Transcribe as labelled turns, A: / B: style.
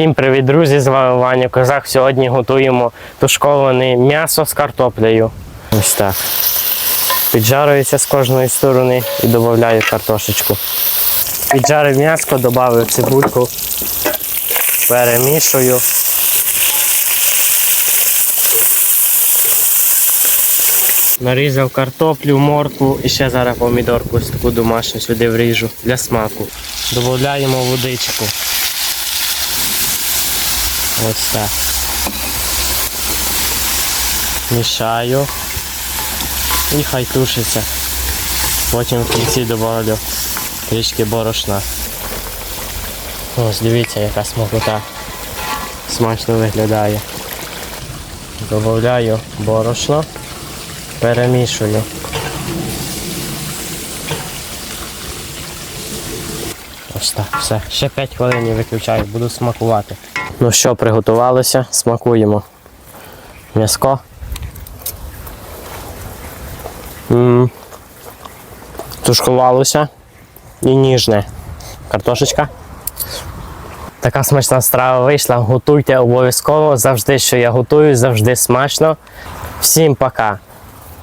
A: Всім привіт, друзі! З вами Ваня Козак. Сьогодні готуємо тушковане м'ясо з картоплею. Ось так. Піджарюється з кожної сторони і додаю картошечку. Піджарив м'ясо, додав цибульку, перемішую. Нарізав картоплю, моркву і ще зараз помідорку ось таку домашню сюди вріжу для смаку. Додаємо водичку. Ось так. Мішаю. І хай тушиться. Потім в кінці додаю трішки борошна. Ось дивіться, яка смакота. Смачно виглядає. Додаю борошно, перемішую. Ось так, все. Ще 5 хвилин виключаю, буду смакувати. Ну що, приготувалися, смакуємо. М'яско. Тушкувалося і ніжне. Картошечка. Така смачна страва вийшла. Готуйте обов'язково. Завжди, що я готую, завжди смачно. Всім пока!